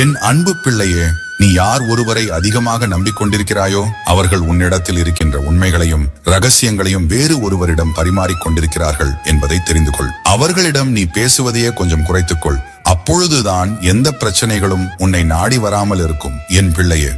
என் அன்பு பிள்ளையே நீ யார் ஒருவரை அதிகமாக நம்பிக்கொண்டிருக்கிறாயோ அவர்கள் உன்னிடத்தில் இருக்கின்ற உண்மைகளையும் ரகசியங்களையும் வேறு ஒருவரிடம் பரிமாறிக் கொண்டிருக்கிறார்கள் என்பதை தெரிந்து கொள். அவர்களிடம் நீ பேசுவதையே கொஞ்சம் குறைத்துக்கொள் அப்பொழுதுதான் எந்த பிரச்சனைகளும் உன்னை நாடி வராமல் இருக்கும். என் பிள்ளையே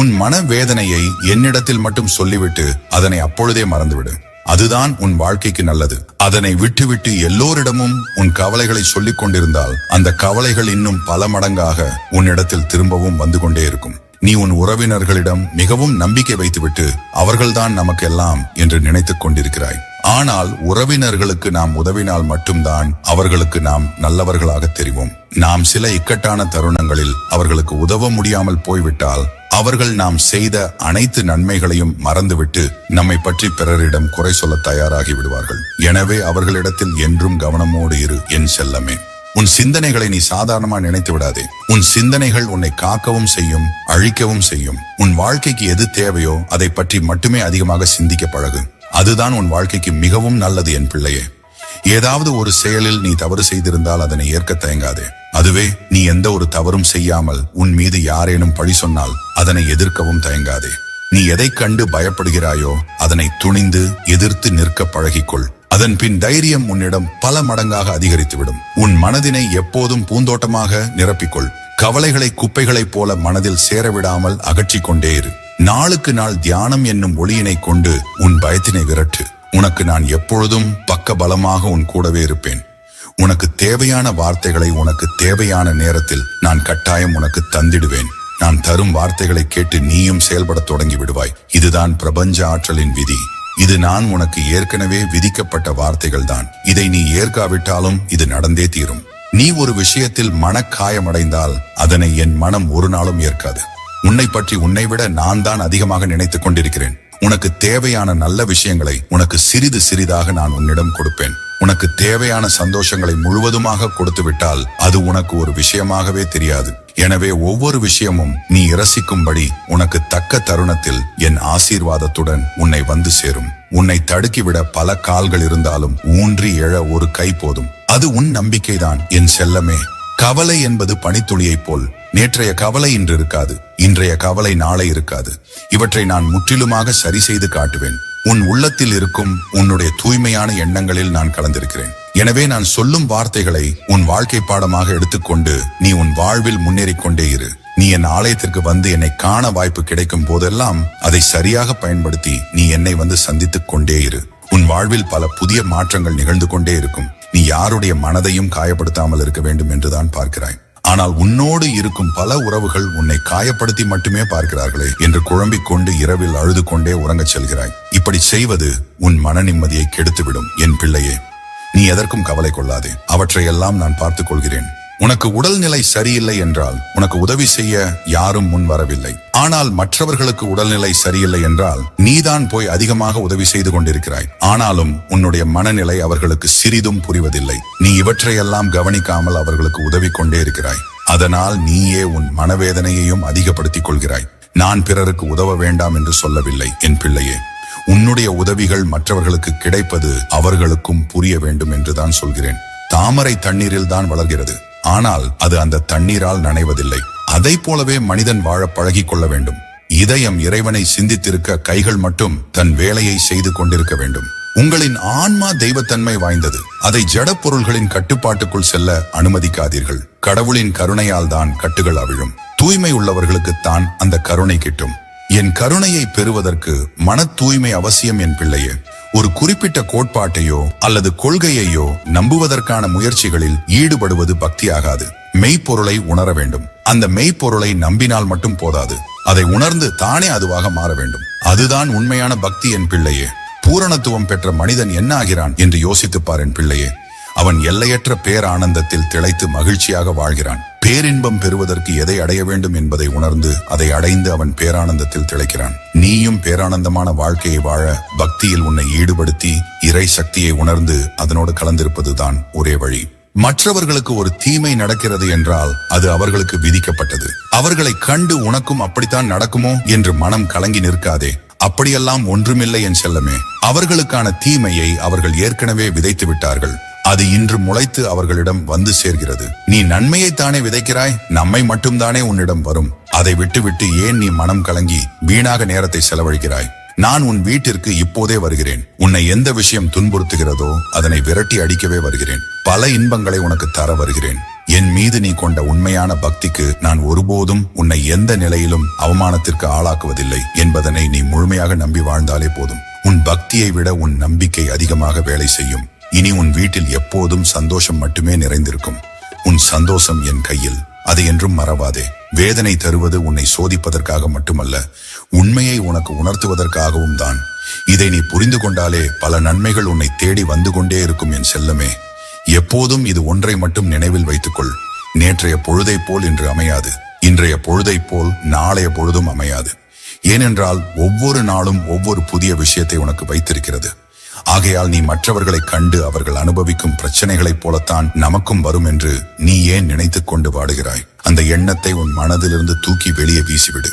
உன் மனவேதனையை என்னிடத்தில் மட்டும் சொல்லிவிட்டு அதனை அப்பொழுதே மறந்துவிடு. அதுதான் உன் வாழ்க்கைக்கு நல்லது. அதனை விட்டுவிட்டு எல்லோரிடமும் உன் கவலைகளை சொல்லிக் கொண்டிருந்தால் அந்த கவலைகள் இன்னும் பல மடங்காக உன்னிடத்தில் திரும்பவும் வந்து கொண்டே இருக்கும். நீ உன் உறவினர்களிடம் மிகவும் நம்பிக்கை வைத்துவிட்டு அவர்கள்தான் நமக்கெல்லாம் என்று நினைத்துக் கொண்டிருக்கிறாய். ஆனால் உறவினர்களுக்கு நாம் உதவினால் மட்டும்தான் அவர்களுக்கு நாம் நல்லவர்களாக தெரிவோம். நாம் சில இக்கட்டான தருணங்களில் அவர்களுக்கு உதவ முடியாமல் போய்விட்டால் அவர்கள் நாம் செய்த அனைத்து நன்மைகளையும் மறந்துவிட்டு நம்மை பற்றி பிறரிடம் குறை சொல்ல தயாராகி விடுவார்கள். எனவே அவர்களிடத்தில் என்றும் கவனமோடு இரு என் செல்லமே. உன் சிந்தனைகளை நீ சாதாரணமா நினைத்து விடாதே. உன் சிந்தனைகள் உன்னை காக்கவும் செய்யும் அழிக்கவும் செய்யும். உன் வாழ்க்கைக்கு எது தேவையோ அதை பற்றி மட்டுமே அதிகமாக சிந்திக்க பழகு. அதுதான் உன் வாழ்க்கைக்கு மிகவும் நல்லது என் பிள்ளையே. ஏதாவது ஒரு செயலில் நீ தவறு செய்திருந்தால் அதனை ஏற்க தயங்காதே. அதுவே நீ எந்த ஒரு தவறும் செய்யாமல் உன் மீது யாரேனும் பழி சொன்னால் அதனை எதிர்க்கவும் தயங்காதே. நீ எதை கண்டு பயப்படுகிறாயோ அதனை துணிந்து எதிர்த்து நிற்க பழகிக்கொள். அதன் பின் தைரியம் உன்னிடம் பல மடங்காக அதிகரித்துவிடும். உன் மனதினை எப்போதும் பூந்தோட்டமாக நிரப்பிக்கொள். கவலைகளை குப்பைகளைப் போல மனதில் சேரவிடாமல் அகற்றிக்கொண்டே இரு. நாளுக்கு நாள் தியானம் என்னும் ஒளியினை கொண்டு உன் பயத்தினை விரட்டு. உனக்கு நான் எப்பொழுதும் பக்க பலமாக உன் கூடவே இருப்பேன். உனக்கு தேவையான வார்த்தைகளை உனக்கு தேவையான நேரத்தில் நான் கட்டாயம் உனக்கு தந்திடுவேன். நான் தரும் வார்த்தைகளை கேட்டு நீயும் செயல்படத் தொடங்கி விடுவாய். இதுதான் பிரபஞ்ச ஆற்றலின் விதி. இது நான் உனக்கு ஏற்கனவே விதிக்கப்பட்ட வார்த்தைகள் தான் இதை நீ ஏற்காவிட்டாலும் இது நடந்தே தீரும். நீ ஒரு விஷயத்தில் மனக்காயமடைந்தால் அதனை என் மனம் ஒரு நாளும் ஏற்காது. உன்னை பற்றி உன்னை விட நான் தான் அதிகமாக நினைத்துக் கொண்டிருக்கிறேன். உனக்கு தேவையான நல்ல விஷயங்களை உனக்கு சிறிது சிறிதாக நான் உன்னிடம் கொடுப்பேன். உனக்கு தேவையான சந்தோஷங்களை முழுவதுமாக கொடுத்து விட்டால் அது உனக்கு ஒரு விஷயமாகவே தெரியாது. எனவே ஒவ்வொரு விஷயமும் நீ இரசிக்கும்படி உனக்கு தக்க தருணத்தில் என் ஆசீர்வாதத்துடன் உன்னை வந்து சேரும். உன்னை தடுக்கிவிட பல கால்கள் இருந்தாலும் ஊன்றி எழ ஒரு கை போதும். அது உன் நம்பிக்கைதான். என் செல்லமே கவலை என்பது பனித்துளியைப் போல் நேற்றைய கவலை இன்று இருக்காது இன்றைய கவலை நாளை இருக்காது. இவற்றை நான் முற்றிலுமாக சரி செய்து காட்டுவேன். உன் உள்ளத்தில் இருக்கும் உன்னுடைய தூய்மையான எண்ணங்களில் நான் கலந்திருக்கிறேன். எனவே நான் சொல்லும் வார்த்தைகளை உன் வாழ்க்கை பாடமாக எடுத்துக்கொண்டு நீ உன் வாழ்வில் முன்னேறிக் கொண்டே இரு. நீ என் ஆலயத்திற்கு வந்து என்னை காண வாய்ப்பு கிடைக்கும் போதெல்லாம் அதை சரியாக பயன்படுத்தி நீ என்னை வந்து சந்தித்துக் கொண்டே இரு. உன் வாழ்வில் பல புதிய மாற்றங்கள் நிகழ்ந்து கொண்டே இருக்கும். நீ யாருடைய மனதையும் காயப்படுத்தாமல் இருக்க வேண்டும் என்றுதான் பார்க்கிறாய். ஆனால் உன்னோடு இருக்கும் பல உறவுகள் உன்னை காயப்படுத்தி மட்டுமே பார்க்கிறார்களே என்று குழம்பிக் கொண்டு இரவில் அழுது கொண்டே உறங்கச் செல்கிறாய். இப்படி செய்வது உன் மன நிம்மதியை கெடுத்துவிடும். என் பிள்ளையே நீ எதற்கும் கவலை கொள்ளாதே. அவற்றையெல்லாம் நான் பார்த்துக் கொள்கிறேன். உனக்கு உடல்நிலை சரியில்லை என்றால் உனக்கு உதவி செய்ய யாரும் முன் வரவில்லை. ஆனால் மற்றவர்களுக்கு உடல்நிலை சரியில்லை என்றால் நீதான் போய் அதிகமாக உதவி செய்து கொண்டிருக்கிறாய். ஆனாலும் உன்னுடைய மனநிலை அவர்களுக்கு சிறிதும் புரிவதில்லை. நீ இவற்றையெல்லாம் கவனிக்காமல் அவர்களுக்கு உதவி கொண்டே இருக்கிறாய். அதனால் நீயே உன் மனவேதனையையும் அதிகப்படுத்திக் கொள்கிறாய். நான் பிறருக்கு உதவ வேண்டாம் என்று சொல்லவில்லை என் பிள்ளையே. உன்னுடைய உதவிகள் மற்றவர்களுக்கு கிடைப்பது அவர்களுக்கும் புரிய வேண்டும் என்றுதான் சொல்கிறேன். தாமரை தண்ணீரில் தான் வளர்கிறது. ஆனால் அது அந்த தண்ணீரால் நனைவதில்லை. அதை போலவே மனிதன் வாழ பழகிக் கொள்ள வேண்டும். இதயம் இறைவனை சிந்தித்திருக்க கைகள் மட்டும் தன் வேலையை செய்து கொண்டிருக்க வேண்டும். உங்களின் ஆன்மா தெய்வத்தன்மை வாய்ந்தது. அதை ஜட பொருள்களின் கட்டுப்பாட்டுக்குள் செல்ல அனுமதிக்காதீர்கள். கடவுளின் கருணையால் தான் கட்டுகள் அவிழும். தூய்மை உள்ளவர்களுக்குத்தான் அந்த கருணை கிட்டும். என் கருணையை பெறுவதற்கு மன தூய்மை அவசியம் என் பிள்ளையே. ஒரு குறிப்பிட்ட கோட்பாட்டையோ அல்லது கொள்கையையோ நம்புவதற்கான முயற்சிகளில் ஈடுபடுவது பக்தியாகாது. மெய்ப்பொருளை உணர வேண்டும். அந்த மெய்ப்பொருளை நம்பினால் மட்டும் போதாது. அதை உணர்ந்து தானே அதுவாக மாற வேண்டும். அதுதான் உண்மையான பக்தி என் பிள்ளையே. பூரணத்துவம் பெற்ற மனிதன் என்ன ஆகிறான் என்று யோசித்துப்பார் என் பிள்ளையே. அவன் எல்லையற்ற பேரானந்தத்தில் திளைத்து மகிழ்ச்சியாக வாழ்கிறான். பேரின்பம் பெறுவதற்கு எதை அடைய வேண்டும் என்பதை உணர்ந்து அதை அடைந்து அவன் பேரானந்தத்தில் திளைக்கிறான். நீயும் பேரானந்தமான வாழ்க்கையை வாழ பக்தியில் உன்னை ஈடுபடுத்தி இறை சக்தியை உணர்ந்து அதனோடு கலந்திருப்பதுதான் ஒரே வழி. மற்றவர்களுக்கு ஒரு தீமை நடக்கிறது என்றால் அது அவர்களுக்கு விதிக்கப்பட்டது. அவர்களை கண்டு உனக்கும் அப்படித்தான் நடக்குமோ என்று மனம் கலங்கி நிற்காதே. அப்படியெல்லாம் ஒன்றுமில்லை என் செல்லமே. அவர்களுக்கான தீமையை அவர்கள் ஏற்கனவே விதைத்து விட்டார்கள் அது இன்று முளைத்து அவர்களிடம் வந்து சேர்கிறது. நீ நன்மையை தானே விதைக்கிறாய்? நம்மை மட்டும்தானே உன்னிடம் வரும். அதை விட்டுவிட்டு ஏன் நீ மனம் கலங்கி வீணாக நேரத்தை செலவழிக்கிறாய்? நான் உன் வீட்டிற்கு இப்போதே வருகிறேன். உன்னை எந்த விஷயம் துன்புறுத்துகிறதோ அதனை விரட்டி அடிக்கவே வருகிறேன். பல இன்பங்களை உனக்கு தர வருகிறேன். என் மீது நீ கொண்ட உண்மையான பக்திக்கு நான் ஒருபோதும் உன்னை எந்த நிலையிலும் அவமானத்திற்கு ஆளாக்குவதில்லை என்பதனை நீ முழுமையாக நம்பி வாழ்ந்தாலே போதும். உன் பக்தியை விட உன் நம்பிக்கை அதிகமாக வேலை செய்யும். இனி உன் வீட்டில் எப்போதும் சந்தோஷம் மட்டுமே நிறைந்திருக்கும். உன் சந்தோஷம் என் கையில் அது என்றும் மறவாதே. வேதனை தருவது உன்னை சோதிப்பதற்காக மட்டுமல்ல உண்மையை உனக்கு உணர்த்துவதற்காகவும் தான். இதை நீ புரிந்து கொண்டாலே பல நன்மைகள் உன்னை தேடி வந்து கொண்டே இருக்கும் என் செல்லமே. எப்போதும் இது ஒன்றை மட்டும் நினைவில் வைத்துக்கொள். நேற்றைய பொழுதைப் போல் இன்று அமையாது. இன்றைய பொழுதைப் போல் நாளைய பொழுதும் அமையாது. ஏனென்றால் ஒவ்வொரு நாளும் ஒவ்வொரு புதிய விஷயத்தை உனக்கு வைத்திருக்கிறது. ஆகையால் நீ மற்றவர்களை கண்டு அவர்கள் அனுபவிக்கும் பிரச்சனைகளைப் போலத்தான் நமக்கும் வரும் என்று நீ ஏன் நினைத்துக் கொண்டு வாடுகிறாய்? அந்த எண்ணத்தை உன் மனதிலிருந்து தூக்கி வெளியே வீசிவிடு.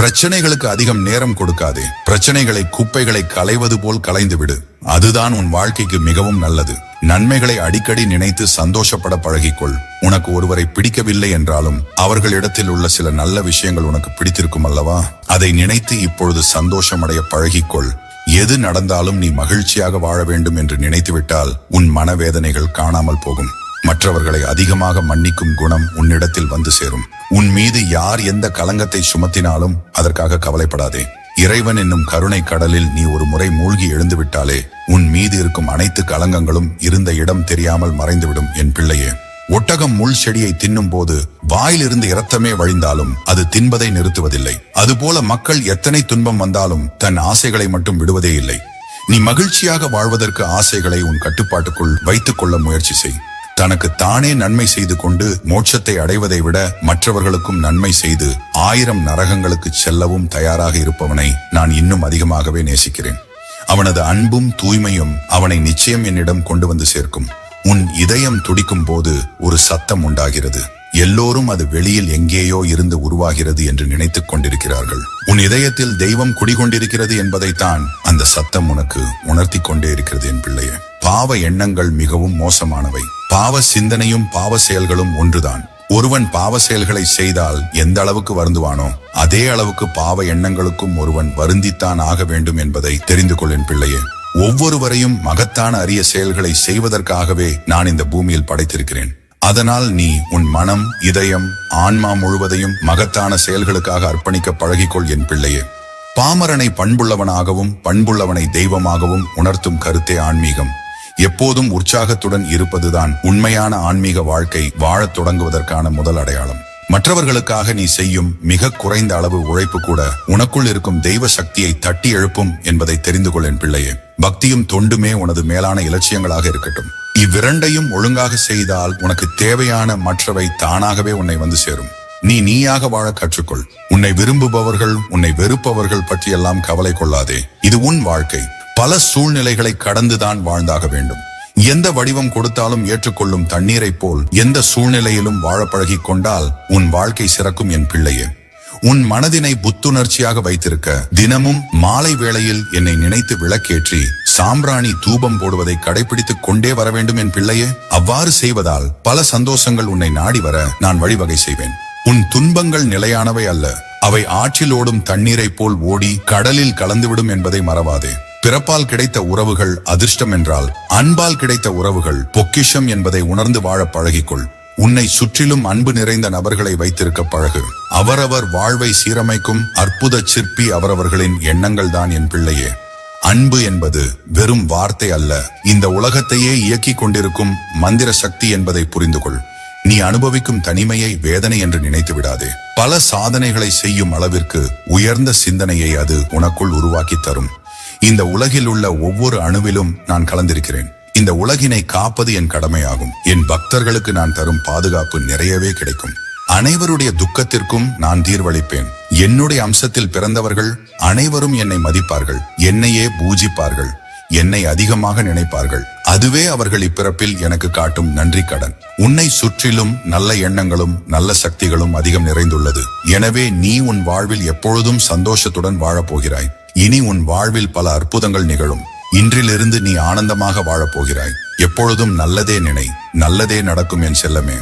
பிரச்சனைகளுக்கு அதிகம் நேரம் கொடுக்காதே. பிரச்சனைகளை குப்பைகளை களைவது போல் களைந்து விடு அதுதான் உன் வாழ்க்கைக்கு மிகவும் நல்லது. நன்மைகளை அடிக்கடி நினைத்து சந்தோஷப்பட பழகிக்கொள். உனக்கு ஒருவரை பிடிக்கவில்லை என்றாலும் அவர்களிடத்தில் உள்ள சில நல்ல விஷயங்கள் உனக்கு பிடித்திருக்கும் அல்லவா? அதை நினைத்து இப்பொழுது சந்தோஷமடைய பழகிக்கொள். எது நடந்தாலும் நீ மகிழ்ச்சியாக வாழ வேண்டும் என்று நினைத்துவிட்டால் உன் மனவேதனைகள் காணாமல் போகும். மற்றவர்களை அதிகமாக மன்னிக்கும் குணம் உன்னிடத்தில் வந்து சேரும். உன் மீது யார் எந்த கலங்கத்தை சுமத்தினாலும் அதற்காக கவலைப்படாதே. இறைவன் என்னும் கருணை கடலில் நீ ஒரு முறை மூழ்கி எழுந்துவிட்டாலே உன் மீது இருக்கும் அனைத்து கலங்கங்களும் இருந்த இடம் தெரியாமல் மறைந்துவிடும் என் பிள்ளையே. ஒட்டகம் முள் செடியை தின்னும் போது வாயிலிருந்து இரத்தமே வழிந்தாலும் அது தின்பதை நிறுத்துவதில்லை. அதுபோல மக்கள் எத்தனை துன்பம் வந்தாலும் தன் ஆசைகளை மட்டும் விடுவதே இல்லை. நீ மகிழ்ச்சியாக வாழ்வதற்கு ஆசைகளை உன் கட்டுப்பாட்டுக்குள் வைத்துக் கொள்ள முயற்சி செய். தனக்கு தானே நன்மை செய்து கொண்டு மோட்சத்தை அடைவதை விட மற்றவர்களுக்கும் நன்மை செய்து ஆயிரம் நரகங்களுக்கு செல்லவும் தயாராக இருப்பவனை நான் இன்னும் அதிகமாகவே நேசிக்கிறேன். அவனது அன்பும் தூய்மையும் அவனை நிச்சயம் என்னிடம் கொண்டு வந்து சேர்க்கும். உன் இதயம் துடிக்கும் போது ஒரு சத்தம் உண்டாகிறது. எல்லோரும் அது வெளியில் எங்கேயோ இருந்து உருவாகிறது என்று நினைத்துக் கொண்டிருக்கிறார்கள். உன் இதயத்தில் தெய்வம் குடிகொண்டிருக்கிறது என்பதைத்தான் அந்த சத்தம் உனக்கு உணர்த்தி கொண்டே இருக்கிறது என் பிள்ளையே. பாவ எண்ணங்கள் மிகவும் மோசமானவை. பாவ சிந்தனையும் பாவ செயல்களும் ஒன்றுதான். ஒருவன் பாவ செயல்களை செய்தால் எந்த அளவுக்கு வருந்துவானோ அதே அளவுக்கு பாவ எண்ணங்களுக்கும் ஒருவன் வருந்தித்தான் ஆக வேண்டும் என்பதை தெரிந்து கொள்ளின் பிள்ளையே. ஒவ்வொருவரையும் மகத்தான அரிய செயல்களை செய்வதற்காகவே நான் இந்த பூமியில் படைத்திருக்கிறேன். அதனால் நீ உன் மனம் இதயம் ஆன்மா முழுவதையும் மகத்தான செயல்களுக்காக அர்ப்பணிக்க பழகிக்கொள் என் பிள்ளையே. பாமரனை பண்புள்ளவனாகவும் பண்புள்ளவனை தெய்வமாகவும் உணர்த்தும் கருத்தே ஆன்மீகம். எப்போதும் உற்சாகத்துடன் இருப்பதுதான் உண்மையான ஆன்மீக வாழ்க்கை வாழத் தொடங்குவதற்கான முதல் அடையாளம். மற்றவர்களுக்காக நீ செய்யும் மிக குறைந்த அளவு உழைப்பு கூட உனக்குள் இருக்கும் தெய்வ சக்தியை தட்டி எழுப்பும் என்பதை தெரிந்து கொள் என் பிள்ளையே. பக்தியும் தொண்டுமே உனது மேலான இலட்சியங்களாக இருக்கட்டும். இவ்விரண்டையும் ஒழுங்காக செய்தால் உனக்கு தேவையான மற்றவை தானாகவே உன்னை வந்து சேரும். நீ நீயாக வாழ கற்றுக்கொள். உன்னை விரும்புபவர்கள் உன்னை வெறுப்பவர்கள் பற்றியெல்லாம் கவலை கொள்ளாதே. இது உன் வாழ்க்கை. பல சூழ்நிலைகளை கடந்துதான் வாழ்ந்தாக வேண்டும். எந்த வடிவம் கொடுத்தாலும் ஏற்றுக்கொள்ளும் தண்ணீரைப் போல் எந்த சூழ்நிலையிலும் வாழ பழகிக் கொண்டால் உன் வாழ்க்கை சிறக்கும் என் பிள்ளையே. உன் மனதினை புத்துணர்ச்சியாக வைத்திருக்க தினமும் மாலை வேளையில் என்னை நினைத்து விளக்கேற்றி சாம்பிராணி தூபம் போடுவதை கடைபிடித்துக் கொண்டே வர வேண்டும் என் பிள்ளையே. அவ்வாறு செய்வதால் பல சந்தோஷங்கள் உன்னை நாடி வர நான் வழிவகை செய்வேன். உன் துன்பங்கள் நிலையானவை அல்ல. அவை ஆற்றில் ஓடும் தண்ணீரைப் போல் ஓடி கடலில் கலந்துவிடும் என்பதை மறவாதே. பிறப்பால் கிடைத்த உறவுகள் அதிர்ஷ்டம் என்றால் அன்பால் கிடைத்த உறவுகள் பொக்கிஷம் என்பதை உணர்ந்து வாழ பழகிக்கொள். உன்னை சுற்றிலும் அன்பு நிறைந்த நபர்களை வைத்திருக்க பழகு. அவரவர் வாழ்வை சீரமைக்கும் அற்புத சிற்பி அவரவர்களின் எண்ணங்கள் தான் என் பிள்ளையே. அன்பு என்பது வெறும் வார்த்தை அல்ல. இந்த உலகத்தையே இயக்கிக் கொண்டிருக்கும் மந்திர சக்தி என்பதை புரிந்து கொள் நீ அனுபவிக்கும் தனிமையை வேதனை என்று நினைத்து விடாதே. பல சாதனைகளை செய்யும் அளவிற்கு உயர்ந்த சிந்தனையை அது உனக்குள் உருவாக்கி தரும். இந்த உலகில் உள்ள ஒவ்வொரு அணுவிலும் நான் கலந்திருக்கிறேன். இந்த உலகினை காப்பது என் கடமையாகும். என் பக்தர்களுக்கு நான் தரும் பாதுகாப்பு நிறையவே கிடைக்கும். அனைவருடைய துக்கத்திற்கும் நான் தீர்வளிப்பேன். என்னுடைய அம்சத்தில் பிறந்தவர்கள் அனைவரும் என்னை மதிப்பார்கள். என்னையே பூஜிப்பார்கள். என்னை அதிகமாக நினைப்பார்கள். அதுவே அவர்கள் இப்பிறப்பில் எனக்கு காட்டும் நன்றி கடன். உன்னை சுற்றிலும் நல்ல எண்ணங்களும் நல்ல சக்திகளும் அதிகம் நிறைந்துள்ளது. எனவே நீ உன் வாழ்வில் எப்பொழுதும் சந்தோஷத்துடன் வாழப் போகிறாய் இனி உன் வாழ்வில் பல அற்புதங்கள் நிகழும். இன்றிலிருந்து நீ ஆனந்தமாக வாழப்போகிறாய். எப்பொழுதும் நல்லதே நினை நல்லதே நடக்கும் என் செல்லமே.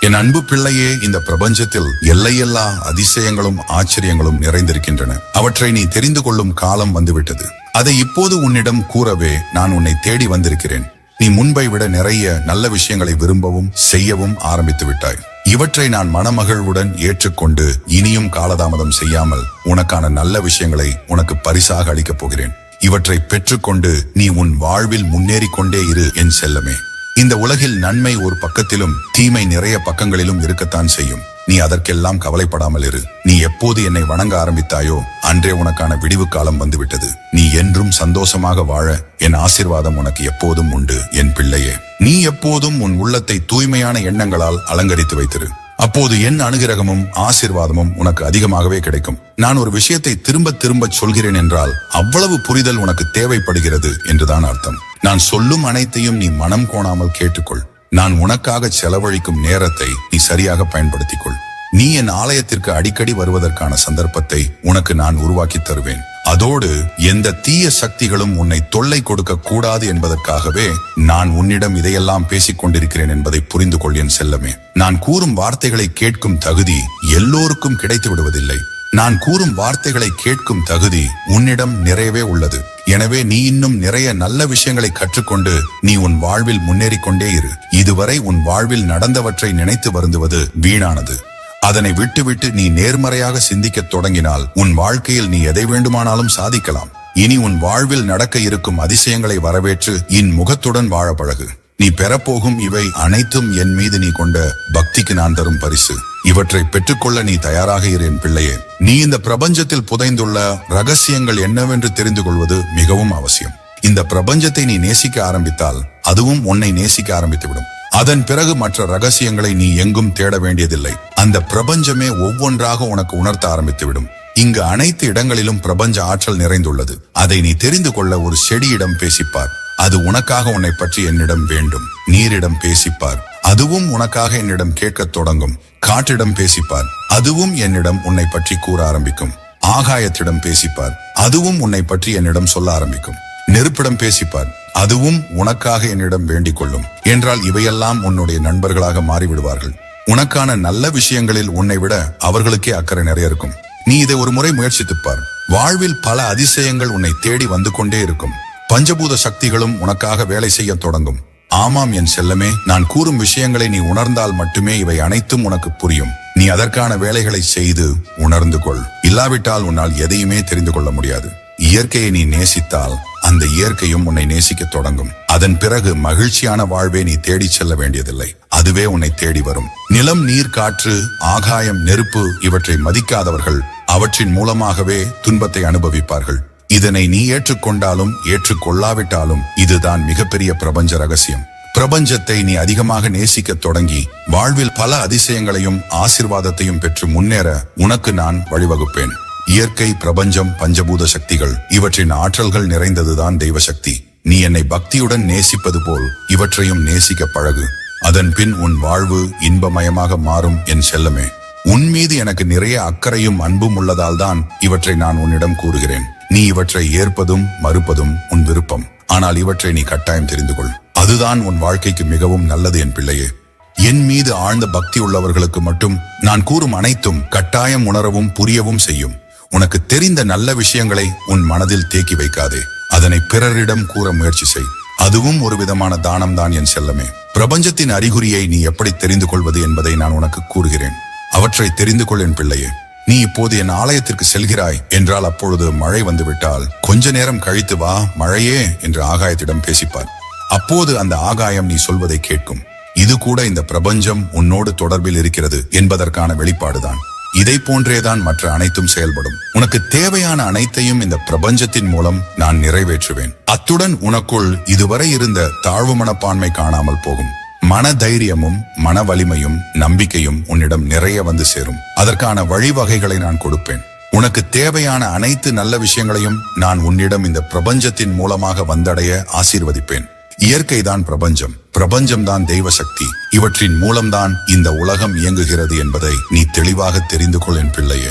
என் அன்பு பிள்ளையே இந்த பிரபஞ்சத்தில் எல்லையெல்லா அதிசயங்களும் ஆச்சரியங்களும் நிறைந்திருக்கின்றன. அவற்றை நீ தெரிந்து கொள்ளும் காலம் வந்துவிட்டது. அதை இப்போது உன்னிடம் கூறவே நான் உன்னை தேடி வந்திருக்கிறேன். நீ முன்பை விட நிறைய நல்ல விஷயங்களை விரும்பவும் செய்யவும் ஆரம்பித்து விட்டாய் இவற்றை நான் மனமகிழ்வுடன் ஏற்றுக்கொண்டு இனியும் காலதாமதம் செய்யாமல் உனக்கான நல்ல விஷயங்களை உனக்கு பரிசாக அளிக்கப் போகிறேன். இவற்றை பெற்றுக்கொண்டு நீ உன் வாழ்வில் முன்னேறிக் கொண்டே இரு என் செல்லமே. இந்த உலகில் நன்மை ஒரு பக்கத்திலும் தீமை நிறைய பக்கங்களிலும் இருக்கத்தான் செய்யும். நீ அதற்கெல்லாம் கவலைப்படாமல் இரு. நீ எப்போது என்னை வணங்க ஆரம்பித்தாயோ அன்றே உனக்கான விடிவு காலம் வந்துவிட்டது. நீ என்றும் சந்தோஷமாக வாழ என் ஆசிர்வாதம் உனக்கு எப்போதும் உண்டு என் பிள்ளையே. நீ எப்போதும் உன் உள்ளத்தை தூய்மையான எண்ணங்களால் அலங்கரித்து வைத்திரு. அப்போது என் அனுகிரகமும் ஆசிர்வாதமும் உனக்கு அதிகமாகவே கிடைக்கும். நான் ஒரு விஷயத்தை திரும்ப திரும்ப சொல்கிறேன் என்றால் அவ்வளவு புரிதல் உனக்கு தேவைப்படுகிறது என்றுதான் அர்த்தம். நான் சொல்லும் அனைத்தையும் நீ மனம் கோணாமல் கேட்டுக்கொள். நான் உனக்காக செலவழிக்கும் நேரத்தை நீ சரியாக பயன்படுத்திக் கொள் நீ என் ஆலயத்திற்கு அடிக்கடி வருவதற்கான சந்தர்ப்பத்தை உனக்கு நான் உருவாக்கி தருவேன். அதோடு எந்த தீய சக்திகளும் உன்னை தொல்லை கொடுக்க கூடாது என்பதற்காகவே நான் உன்னிடம் இதையெல்லாம் பேசிக் கொண்டிருக்கிறேன் என்பதை புரிந்து கொள் என் செல்லமே. நான் கூறும் வார்த்தைகளை கேட்கும் தகுதி எல்லோருக்கும் கிடைத்து விடுவதில்லை நான் கூறும் வார்த்தைகளை கேட்கும் தகுதி உன்னிடம் நிறையவே உள்ளது. எனவே நீ இன்னும் நிறைய நல்ல விஷயங்களை கற்றுக்கொண்டு நீ உன் வாழ்வில் முன்னேறிக் கொண்டே இரு. இதுவரை உன் வாழ்வில் நடந்தவற்றை நினைத்து வருந்துவது வீணானது. அதனை விட்டுவிட்டு நீ நேர்மறையாக சிந்திக்கத் தொடங்கினால் உன் வாழ்க்கையில் நீ எதை வேண்டுமானாலும் சாதிக்கலாம். இனி உன் வாழ்வில் நடக்க இருக்கும் அதிசயங்களை வரவேற்று இன் முகத்துடன் வாழ பழகு. நீ பெறப்போகும் இவை அனைத்தும் என் மீது நீ கொண்ட பக்திக்கு நான் தரும் பரிசு. இவற்றை பெற்றுக்கொள்ள நீ தயாராக இரு என் பிள்ளையே. நீ இந்த பிரபஞ்சத்தில் புதைந்துள்ள ரகசியங்கள் என்னவென்று தெரிந்து கொள்வது மிகவும் அவசியம். இந்த பிரபஞ்சத்தை நீ நேசிக்க ஆரம்பித்தால் அதுவும் உன்னை நேசிக்க ஆரம்பித்துவிடும். அதன் பிறகு மற்ற ரகசியங்களை நீ எங்கும் தேட வேண்டியதில்லை. அந்த பிரபஞ்சமே ஒவ்வொன்றாக உனக்கு உணர்த்த ஆரம்பித்துவிடும். இங்கு அனைத்து இடங்களிலும் பிரபஞ்ச ஆற்றல் நிறைந்துள்ளது. அதை நீ தெரிந்து கொள்ள ஒரு செடியிடம் பேசிப்பார். அது உனக்காக உன்னை பற்றி என்னிடம் வேண்டும். நீரிடம் பேசிப்பார். அதுவும் உனக்காக என்னிடம் கேட்கத் தொடங்கும். காற்றிடம் பேசிப்பார். அதுவும் என்னிடம் உன்னை பற்றி கூற ஆரம்பிக்கும். ஆகாயத்திடம் பேசிப்பார். அதுவும் உன்னை பற்றி என்னிடம் சொல்ல ஆரம்பிக்கும். நெருப்பிடம் பேசிப்பார். அதுவும் உனக்காக என்னிடம் வேண்டிக் கொள்ளும். என்றால் இவையெல்லாம் உன்னுடைய நண்பர்களாக மாறிவிடுவார்கள். உனக்கான நல்ல விஷயங்களில் உன்னை விட அவர்களுக்கே அக்கறை நிறைய இருக்கும். நீ இதை ஒரு முறை முயற்சித்துப்பார் வாழ்வில் பல அதிசயங்கள் உன்னை தேடி வந்து கொண்டே இருக்கும். பஞ்சபூத சக்திகளும் உனக்காக வேலை செய்யத் தொடங்கும். ஆமாம் என் செல்லமே நான் கூறும் விஷயங்களை நீ உணர்ந்தால் மட்டுமே இவை அனைத்தும் உனக்கு புரியும். நீ அதற்கான வேலைகளை செய்து உணர்ந்து கொள். இல்லாவிட்டால் உன்னால் எதையுமே தெரிந்து கொள்ள முடியாது. இயற்கையை நீ நேசித்தால் அந்த இயற்கையும் உன்னை நேசிக்க தொடங்கும். அதன் பிறகு மகிழ்ச்சியான வாழ்வை நீ தேடிச் செல்ல வேண்டியதில்லை. அதுவே உன்னை தேடி வரும். நிலம் நீர் காற்று ஆகாயம் நெருப்பு இவற்றை மதிக்காதவர்கள் அவற்றின் மூலமாகவே துன்பத்தை அனுபவிப்பார்கள். இதனை நீ ஏற்றுக்கொண்டாலும் ஏற்றுக்கொள்ளாவிட்டாலும் இதுதான் மிகப்பெரிய பிரபஞ்ச ரகசியம். பிரபஞ்சத்தை நீ அதிகமாக நேசிக்கத் தொடங்கி வாழ்வில் பல அதிசயங்களையும் ஆசிர்வாதத்தையும் பெற்று முன்னேற உனக்கு நான் வழிவகுப்பேன். இயற்கை பிரபஞ்சம் பஞ்சபூத சக்திகள் இவற்றின் ஆற்றல்கள் நிறைந்ததுதான் தெய்வ சக்தி நீ என்னை பக்தியுடன் நேசிப்பது போல் இவற்றையும் நேசிக்க பழகு. அதன் பின் உன் வாழ்வு இன்பமயமாக மாறும் என் செல்லமே. உன் மீது எனக்கு நிறைய அக்கறையும் அன்பும் உள்ளதால் தான் இவற்றை நான் உன்னிடம் கூறுகிறேன். நீ இவற்றை ஏற்பதும் மறுப்பதும் உன் விருப்பம். ஆனால் இவற்றை நீ கட்டாயம் தெரிந்து கொள். அதுதான் உன் வாழ்க்கைக்கு மிகவும் நல்லது என் பிள்ளையே. என் மீது ஆழ்ந்த பக்தி உள்ளவர்களுக்கு மட்டும் நான் கூறும் அனைத்தும் கட்டாயம் உணரவும் புரியவும் செய்யும். உனக்கு தெரிந்த நல்ல விஷயங்களை உன் மனதில் தேக்கி வைக்காதே. அதனை பிறரிடம் கூற முயற்சி செய். அதுவும் ஒரு விதமான தானம் தான் என் செல்லமே. பிரபஞ்சத்தின் அறிகுறியை நீ எப்படி தெரிந்து கொள்வது என்பதை நான் உனக்கு கூறுகிறேன். அவற்றை தெரிந்து கொள் என் பிள்ளையே. நீ இப்போது என் ஆலயத்திற்கு செல்கிறாய் என்றால் அப்பொழுது மழை வந்துவிட்டால். கொஞ்ச நேரம் கழித்து வா மழையே என்று ஆகாயத்திடம் பேசிப்பார். அப்போது அந்த ஆகாயம் நீ சொல்வதை கேட்கும். இது கூட இந்த பிரபஞ்சம் உன்னோடு தொடர்பில் இருக்கிறது என்பதற்கான வெளிப்பாடுதான். இதை போன்றேதான் மற்ற அனைத்தும் செயல்படும். உனக்கு தேவையான அனைத்தையும் இந்த பிரபஞ்சத்தின் மூலம் நான் நிறைவேற்றுவேன். அத்துடன் உனக்குள் இதுவரை இருந்த தாழ்வு மனப்பான்மை காணாமல் போகும். மன தைரியமும் மன வலிமையும் நம்பிக்கையும் உன்னிடம் நிறைய வந்து சேரும். அதற்கான வழிவகைகளை நான் கொடுப்பேன். உனக்கு தேவையான அனைத்து நல்ல விஷயங்களையும் நான் உன்னிடம் இந்த பிரபஞ்சத்தின் மூலமாக வந்தடைய ஆசீர்வதிப்பேன். இயற்கைதான் பிரபஞ்சம். பிரபஞ்சம்தான் தெய்வ சக்தி இவற்றின் மூலம்தான் இந்த உலகம் இயங்குகிறது என்பதை நீ தெளிவாக தெரிந்து கொள் என் பிள்ளையே.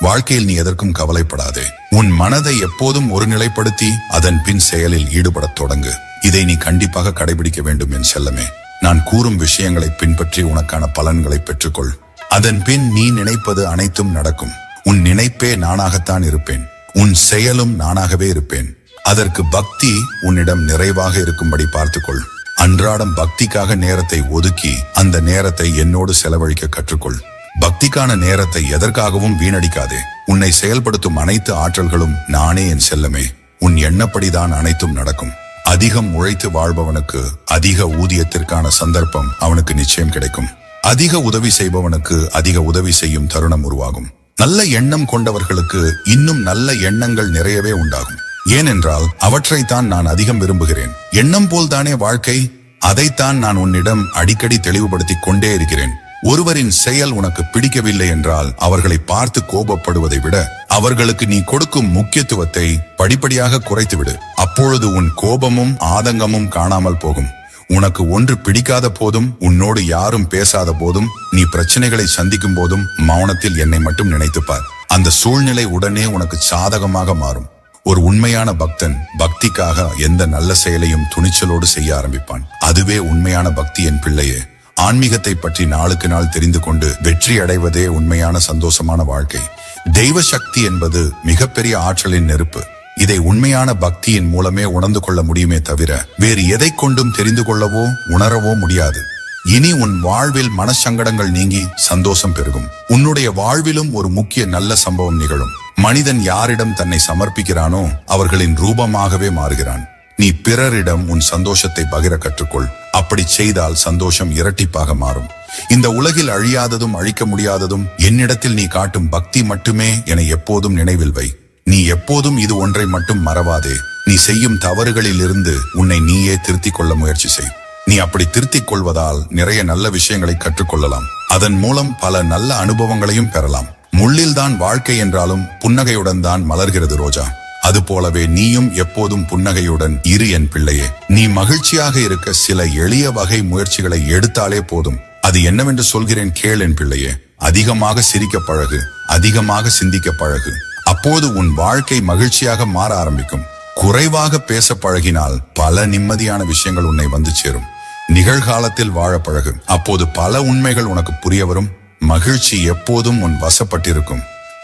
வாழ்க்கையில் நீ எதற்கும் கவலைப்படாதே. உன் மனதை எப்போதும் ஒருநிலைப்படுத்தி அதன் பின் செயலில் ஈடுபடத் தொடங்கு. இதை நீ கண்டிப்பாக கடைபிடிக்க வேண்டும் என் செல்லமே. நான் கூறும் விஷயங்களை பின்பற்றி உனக்கான பலன்களை பெற்றுக்கொள். அதன் பின் நீ நினைப்பது அனைத்தும் நடக்கும். உன் நினைப்பே நானாகத்தான் இருப்பேன். உன் செயலும் நானாகவே இருப்பேன். அதற்கு பக்தி உன்னிடம் நிறைவாக இருக்கும்படி பார்த்துக்கொள். அன்றாடம் பக்திக்காக நேரத்தை ஒதுக்கி அந்த நேரத்தை என்னோடு செலவழிக்க கற்றுக்கொள். பக்திக்கான நேரத்தை எதற்காகவும் வீணடிக்காதே. உன்னை செயல்படுத்தும் அனைத்து ஆற்றல்களும் நானே என் செல்லமே. உன் எண்ணப்படிதான் அனைத்தும் நடக்கும். அதிகம் உழைத்து வாழ்பவனுக்கு அதிக ஊதியத்திற்கான சந்தர்ப்பம் அவனுக்கு நிச்சயம் கிடைக்கும். அதிக உதவி செய்பவனுக்கு அதிக உதவி செய்யும் தருணம் உருவாகும். நல்ல எண்ணம் கொண்டவர்களுக்கு இன்னும் நல்ல எண்ணங்கள் நிறையவே உண்டாகும். ஏனென்றால் அவற்றைத்தான் நான் அதிகம் விரும்புகிறேன். எண்ணம் போல்தானே வாழ்க்கை? அதைத்தான் நான் உன்னிடம் அடிக்கடி தெளிவுபடுத்திக் கொண்டே இருக்கிறேன். ஒருவரின் செயல் உனக்கு பிடிக்கவில்லை என்றால் அவர்களை பார்த்து கோபப்படுவதை விட அவர்களுக்கு நீ கொடுக்கும் முக்கியத்துவத்தை படிப்படியாக குறைத்துவிடு. அப்பொழுது உன் கோபமும் ஆதங்கமும் காணாமல் போகும். உனக்கு ஒன்று பிடிக்காத போதும் உன்னோடு யாரும் பேசாத போதும் நீ பிரச்சனைகளை சந்திக்கும் போதும் மௌனத்தில் என்னை மட்டும் நினைத்துப்பார். அந்த சூழ்நிலை உடனே உனக்கு சாதகமாக மாறும். ஒரு உண்மையான பக்தன் பக்திக்காக எந்த நல்ல செயலையும் துணிச்சலோடு செய்ய ஆரம்பிப்பான். அதுவே உண்மையான பக்தி என் பிள்ளையே. ஆன்மீகத்தை பற்றி நாளுக்கு நாள் தெரிந்து கொண்டு வெற்றி அடைவதே உண்மையான சந்தோஷமான வாழ்க்கை. தெய்வ சக்தி என்பது மிகப்பெரிய ஆற்றலின் நெருப்பு. இதை உண்மையான பக்தியின் மூலமே உணர்ந்து கொள்ள முடியுமே தவிர வேறு எதை கொண்டும் தெரிந்து கொள்ளவோ உணரவோ முடியாது. இனி உன் வாழ்வில் மனசங்கடங்கள் நீங்கி சந்தோஷம் பெருகும். உன்னுடைய வாழ்விலும் ஒரு முக்கிய நல்ல சம்பவம் நிகழும். மனிதன் யாரிடம் தன்னை சமர்ப்பிக்கிறானோ அவர்களின் ரூபமாகவே மாறுகிறான். நீ பிறரிடம் உன் சந்தோஷத்தை பகிர கற்றுக்கொள். அப்படி செய்தால் சந்தோஷம் இரட்டிப்பாக மாறும். இந்த உலகில் அழியாததும் அழிக்க முடியாததும் என்னிடத்தில் நீ காட்டும் பக்தி மட்டுமே என எப்போதும் நினைவில் வை. நீ எப்போதும் இது ஒன்றை மட்டும் மறவாதே. நீ செய்யும் தவறுகளில் இருந்து உன்னை நீயே திருத்திக் கொள்ள முயற்சி செய். நீ அப்படி திருத்திக் கொள்வதால் நிறைய நல்ல விஷயங்களை கற்றுக்கொள்ளலாம். அதன் மூலம் பல நல்ல அனுபவங்களையும் பெறலாம். முள்ளில்தான் வாழ்க்கை என்றாலும் புன்னகையுடன் தான் மலர்கிறது ரோஜா. அது போலவே நீயும் எப்போதும் புன்னகையுடன் இரு என் பிள்ளையே. நீ மகிழ்ச்சியாக இருக்க சில எளிய வகை முயற்சிகளை எடுத்தாலே போதும். அது என்னவென்று சொல்கிறேன் கேள் என் பிள்ளையே. அதிகமாக சிரிக்க பழகு அதிகமாக சிந்திக்க பழகு. அப்போது உன் வாழ்க்கை மகிழ்ச்சியாக மாற ஆரம்பிக்கும். குறைவாக பேச பழகினால் பல நிம்மதியான விஷயங்கள் உன்னை வந்து சேரும். நிகழ்காலத்தில் வாழ பழகு. அப்போது பல உண்மைகள் உனக்கு புரிய வரும். மகிழ்ச்சி எப்போதும் உன் வசப்பட்டிருக்கும்.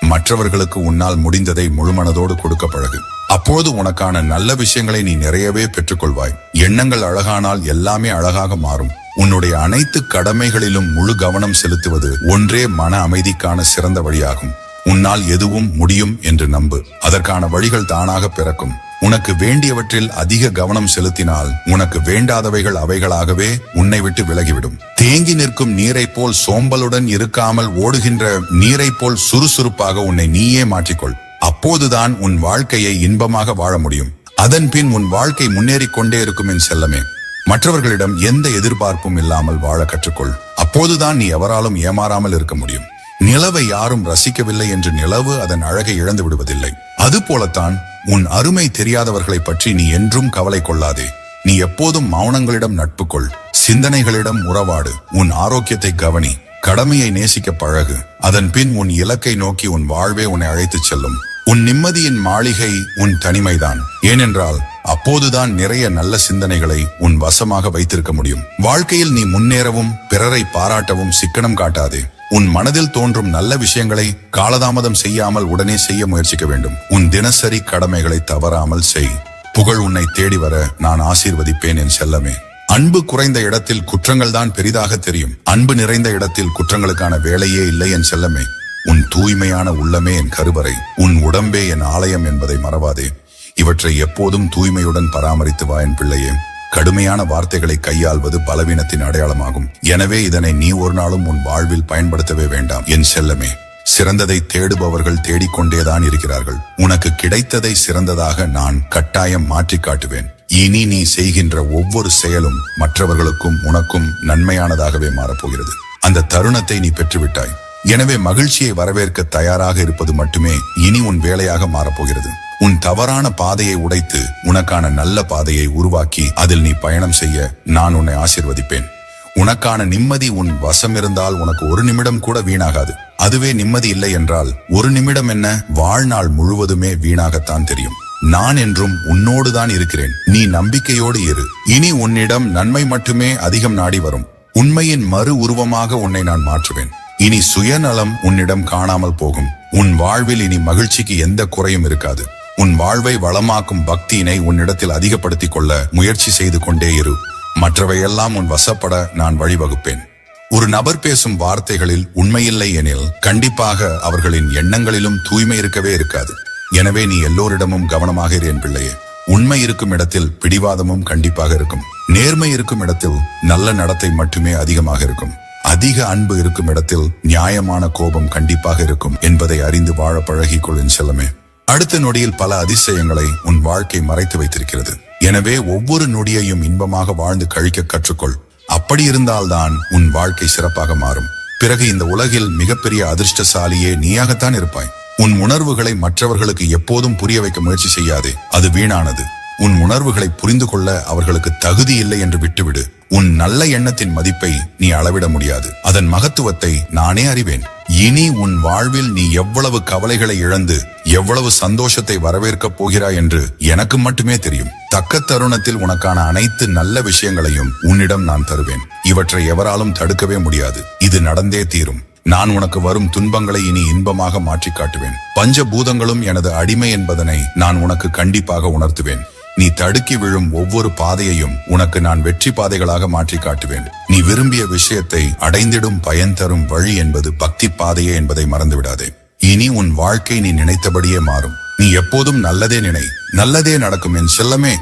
மற்றவர்களுக்கு உன்னால் முடிந்ததை முழுமனதோடு கொடுக்க பழகு. அப்போது உனக்கான நல்ல விஷயங்களை நீ நிறையவே பெற்றுக்கொள்வாய். எண்ணங்கள் அழகானால் எல்லாமே அழகாக மாறும். உன்னுடைய அனைத்து கடமைகளிலும் முழு கவனம் செலுத்துவது ஒன்றே மன அமைதிக்கான சிறந்த வழியாகும். உன்னால் எதுவும் முடியும் என்று நம்பு. அதற்கான வழிகள் தானாக பிறக்கும். உனக்கு வேண்டியவற்றில் அதிக கவனம் செலுத்தினால் உனக்கு வேண்டாதவைகள் அவைகளாகவே உன்னை விட்டு விலகிவிடும். தேங்கி நிற்கும் நீரை போல் சோம்பலுடன் இருக்காமல் ஓடுகின்ற நீரை போல் சுறுசுறுப்பாக உன்னை நீயே மாற்றிக்கொள். அப்போதுதான் உன் வாழ்க்கையை இன்பமாக வாழ முடியும். அதன் பின் உன் வாழ்க்கை முன்னேறிக் கொண்டே இருக்கும் என் செல்லமே. மற்றவர்களிடம் எந்த எதிர்பார்ப்பும் இல்லாமல் வாழ கற்றுக்கொள். அப்போதுதான் நீ எவராலும் ஏமாறாமல் இருக்க முடியும். நிலவை யாரும் ரசிக்கவில்லை என்று நிலவு அதன் அழகை இழந்து விடுவதில்லை. அது போலத்தான் உன் அருமை தெரியாதவர்களை பற்றி நீ என்றும் கவலை கொள்ளாதே. நீ எப்போதும் மௌனங்களிடம் நட்பு கொள். சிந்தனைகளிடம் உறவாடு. உன் ஆரோக்கியத்தை கவனி. கடமையை நேசிக்க பழகு. அதன் பின் உன் இலக்கை நோக்கி உன் வாழ்வே உன்னை அழைத்துச் செல்லும். உன் நிம்மதியின் மாளிகை உன் தனிமைதான். ஏனென்றால் அப்போதுதான் நிறைய நல்ல சிந்தனைகளை உன் வசமாக வைத்திருக்க முடியும். வாழ்க்கையில் நீ முன்னேறவும் பிறரை பாராட்டவும் சிக்கனம் காட்டாதே. உன் மனதில் தோன்றும் நல்ல விஷயங்களை காலதாமதம் செய்யாமல் உடனே செய்ய முயற்சிக்க வேண்டும். உன் தினசரி கடமைகளை தவறாமல் செய். புகழ் உன்னை தேடி வர நான் ஆசீர்வதிப்பேன் என் செல்லமே. அன்பு குறைந்த இடத்தில் குற்றங்கள் தான் பெரிதாக தெரியும். அன்பு நிறைந்த இடத்தில் குற்றங்களுக்கான வேலையே இல்லை என் செல்லமே. உன் தூய்மையான உள்ளமே என் கருவறை. உன் உடம்பே என் ஆலயம் என்பதை மறவாதே. இவற்றை எப்போதும் தூய்மையுடன் பராமரித்து வா என் பிள்ளையே. கடுமையான வார்த்தைகளை கையாள்வது பலவீனத்தின் அடையாளமாகும். எனவே இதனை நீ ஒரு நாளும் உன் வாழ்வில் பயன்படுத்தவே வேண்டாம். என் செல்லமே சிறந்ததை தேடுபவர்கள் தேடிக்கொண்டேதான் இருக்கிறார்கள். உனக்கு கிடைத்ததை சிறந்ததாக நான் கட்டாயம் மாற்றி காட்டுவேன். இனி நீ செய்கின்ற ஒவ்வொரு செயலும் மற்றவர்களுக்கும் உனக்கும் நன்மையானதாகவே மாறப்போகிறது. அந்த தருணத்தை நீ பெற்றுவிட்டாய். எனவே மகிழ்ச்சியை வரவேற்க தயாராக இருப்பது மட்டுமே இனி உன் வேலையாக மாறப்போகிறது. உன் தவறான பாதையை உடைத்து உனக்கான நல்ல பாதையை உருவாக்கி அதில் நீ பயணம் செய்ய நான் உன்னை ஆசிர்வதிப்பேன். உனக்கான நிம்மதி உன் வசம் இருந்தால் உனக்கு ஒரு நிமிடம் கூட வீணாகாது. அதுவே நிம்மதி இல்லை என்றால் ஒரு நிமிடம் என்ன? வாழ்நாள் முழுவதுமே வீணாகத்தான் தெரியும். நான் என்றும் உன்னோடு தான் இருக்கிறேன். நீ நம்பிக்கையோடு இரு. இனி உன்னிடம் நன்மை மட்டுமே அதிகம் நாடி வரும். உண்மையின் மறு உருவமாக உன்னை நான் மாற்றுவேன். இனி சுயநலம் உன்னிடம் காணாமல் போகும். உன் வாழ்வில் இனி மகிழ்ச்சிக்கு எந்த குறையும் இருக்காது. உன் வாழ்வை வளமாக்கும் பக்தியினை உன்னிடத்தில் அதிகப்படுத்திக் கொள்ள முயற்சி செய்து கொண்டே இரு. மற்றவையெல்லாம் உன் வசப்பட நான் வழிவகுப்பேன். ஒரு நபர் பேசும் வார்த்தைகளில் உண்மையில்லை எனில் கண்டிப்பாக அவர்களின் எண்ணங்களிலும் தூய்மை இருக்கவே இருக்காது. எனவே நீ எல்லோரிடமும் கவனமாக இரு என் பிள்ளையே உண்மை இருக்கும் இடத்தில் பிடிவாதமும் கண்டிப்பாக இருக்கும். நேர்மை இருக்கும் இடத்தில் நல்ல நடத்தை மட்டுமே அதிகமாக இருக்கும். அதிக அன்பு இருக்கும் இடத்தில் நியாயமான கோபம் கண்டிப்பாக இருக்கும் என்பதை அறிந்து வாழ பழகிக்கொள் கொள்ளும் செல்லமே. அடுத்த நொடியில் பல அதிசயங்களை உன் வாழ்க்கை மறைத்து வைத்திருக்கிறது. எனவே ஒவ்வொரு நொடியையும் இன்பமாக வாழ்ந்து கழிக்க கற்றுக்கொள். அப்படி இருந்தால்தான் உன் வாழ்க்கை சிறப்பாக மாறும். பிறகு இந்த உலகில் மிகப்பெரிய அதிர்ஷ்டசாலியே நீயாகத்தான் இருப்பாய். உன் உணர்வுகளை மற்றவர்களுக்கு எப்போதும் புரிய வைக்க முயற்சி செய்யாதே. அது வீணானது. உன் உணர்வுகளை புரிந்து கொள்ள அவர்களுக்கு தகுதி இல்லை என்று விட்டுவிடு. உன் நல்ல எண்ணத்தின் மதிப்பை நீ அளவிட முடியாது. அதன் மகத்துவத்தை நானே அறிவேன். இனி உன் வாழ்வில் நீ எவ்வளவு கவலைகளை இழந்து எவ்வளவு சந்தோஷத்தை வரவேற்கப் போகிறாய் என்று எனக்கு மட்டுமே தெரியும். தக்க தருணத்தில் உனக்கான அனைத்து நல்ல விஷயங்களையும் உன்னிடம் நான் தருவேன். இவற்றை எவராலும் தடுக்கவே முடியாது. இது நடந்தே தீரும். நான் உனக்கு வரும் துன்பங்களை இனி இன்பமாக மாற்றி காட்டுவேன். பஞ்சபூதங்களும் எனது அடிமை என்பதனை நான் உனக்கு கண்டிப்பாக உணர்த்துவேன். நீ தடுக்கி விழும் ஒவ்வொரு பாதையையும் உனக்கு நான் வெற்றி பாதைகளாக மாற்றி காட்டுவேன். நீ விரும்பிய விஷயத்தை அடைந்திடும் பயன் தரும் வழி என்பது பக்தி பாதையே என்பதை மறந்துவிடாதே. இனி உன் வாழ்க்கை நீ நினைத்தபடியே மாறும். நீ எப்போதும் நல்லதே நினை நல்லதே நடக்கும் என் செல்லமே.